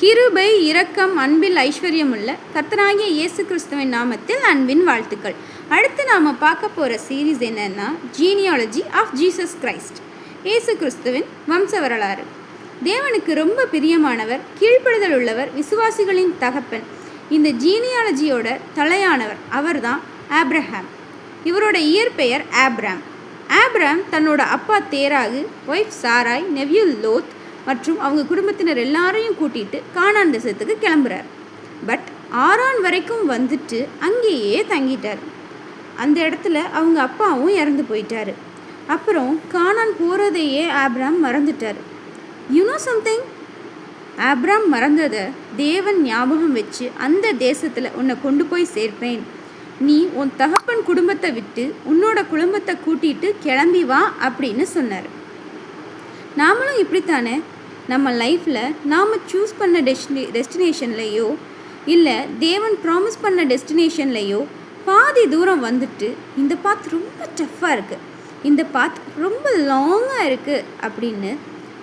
கிருபை இரக்கம் அன்பில் ஐஸ்வர்யமுள்ள கர்த்தராகிய இயேசு கிறிஸ்துவின் நாமத்தில் அன்பின் வாழ்த்துக்கள். அடுத்து நாம் பார்க்க போகிற சீரீஸ் என்னன்னா ஜீனியாலஜி ஆஃப் ஜீசஸ் கிரைஸ்ட் இயேசு கிறிஸ்துவின் வம்ச வரலாறு. தேவனுக்கு ரொம்ப பிரியமானவர் கீழ்ப்படுதல் உள்ளவர் விசுவாசிகளின் தகப்பன். இந்த ஜீனியாலஜியோட தலையானவர் அவர்தான் ஆப்ரஹாம். இவரோட இயற்பெயர் ஆப்ராம். ஆப்ராம் தன்னோட அப்பா தேராகு ஒய்ஃப் சாராய் நெவ்யூ லோத் மற்றும் அவங்க குடும்பத்தினர் எல்லாரையும் கூட்டிட்டு காணான் தேசத்துக்கு கிளம்புறார். பட் ஆறான் வரைக்கும் வந்துட்டு அங்கேயே தங்கிட்டார். அந்த இடத்துல அவங்க அப்பாவும் இறந்து போயிட்டாரு. அப்புறம் காணான் போகிறதையே ஆப்ராம் மறந்துட்டார். யூனோ சம்திங் ஆப்ராம் மறந்ததை தேவன் ஞாபகம் வச்சு அந்த தேசத்தில் உன்னை கொண்டு போய் சேர்ப்பேன். நீ உன் தகப்பன் குடும்பத்தை விட்டு உன்னோட குடும்பத்தை கூட்டிட்டு கிளம்பி வா அப்படின்னு சொன்னார். நாமளும் இப்படித்தானே? நம்ம லைஃப்பில் நாம் சூஸ் பண்ண டெஸ்டினே டெஸ்டினேஷன்லேயோ இல்லை தேவன் ப்ராமிஸ் பண்ண டெஸ்டினேஷன்லேயோ பாதி தூரம் வந்துட்டு இந்த பாத் ரொம்ப டஃப்பாக இருக்குது இந்த பாத் ரொம்ப லாங்காக இருக்குது அப்படின்னு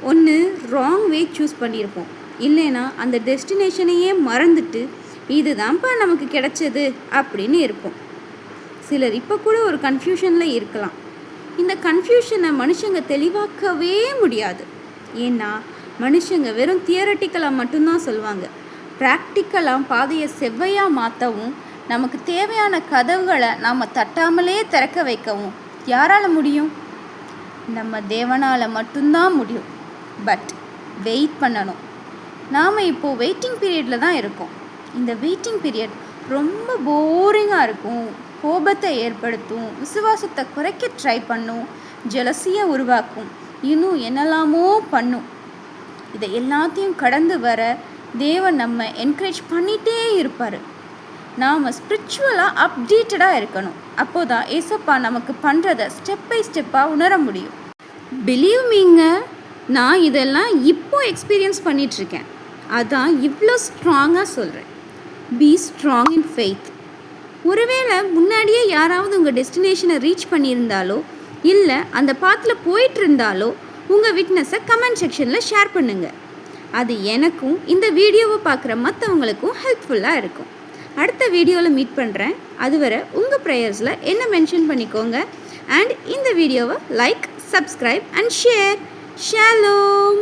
ஒன்று ராங் வே சூஸ் பண்ணியிருப்போம். இல்லைன்னா அந்த டெஸ்டினேஷனையே மறந்துட்டு இதுதான்ப்பா நமக்கு கிடைச்சது அப்படின்னு இருப்போம். சிலர் இப்போ கூட ஒரு கன்ஃபியூஷனில் இருக்கலாம். இந்த கன்ஃபியூஷனை மனுஷங்க தெளிவாக்கவே முடியாது. ஏன்னா மனுஷங்க வெறும் தியரட்டிக்கலாக மட்டும்தான் சொல்லுவாங்க. ப்ராக்டிக்கலாக பாதையை செவ்வையாக மாற்றவும் நமக்கு தேவையான கதவுகளை நாம் தட்டாமலே திறக்க வைக்கவும். யாரால் முடியும்? நம்ம தேவனால் மட்டும்தான் முடியும். பட் வெயிட் பண்ணணும். நாம் இப்போது வெயிட்டிங் பீரியடில் தான் இருக்கோம். இந்த வெயிட்டிங் பீரியட் ரொம்ப போரிங்காக இருக்கும். கோபத்தை ஏற்படுத்தும். விசுவாசத்தை குறைக்க ட்ரை பண்ணும். ஜலசியை உருவாக்கும். இன்னும் என்னெல்லாமோ பண்ணும். இதை எல்லாத்தையும் கடந்து வர தேவன் நம்ம என்கரேஜ் பண்ணிகிட்டே இருப்பார். நாம் ஸ்பிரிச்சுவலாக அப்டேட்டடாக இருக்கணும். அப்போ தான் ஏசப்பா நமக்கு பண்ணுறதை ஸ்டெப் பை ஸ்டெப்பாக உணர முடியும். பிலீவ் மீங்க நான் இதெல்லாம் இப்போ எக்ஸ்பீரியன்ஸ் பண்ணிகிட்ருக்கேன் அதான் இவ்வளோ ஸ்ட்ராங்காக சொல்கிறேன் பி ஸ்ட்ராங் இன் ஃபெய்த் ஒருவேளை முன்னாடியே யாராவது உங்கள் டெஸ்டினேஷனை ரீச் பண்ணியிருந்தாலோ இல்லை அந்த பாத்தில் போயிட்டு இருந்தாலோ உங்கள் விட்னஸை கமெண்ட் செக்ஷனில் ஷேர் பண்ணுங்கள் அது எனக்கும் இந்த வீடியோவை பார்க்குற மற்றவங்களுக்கும் ஹெல்ப்ஃபுல்லாக இருக்கும். அடுத்த வீடியோவில் மீட் பண்ணுறேன் அதுவரை உங்கள் ப்ரேயர்ஸில் என்ன மென்ஷன் பண்ணிக்கோங்க. அண்ட் இந்த வீடியோவை like subscribe and share Shalom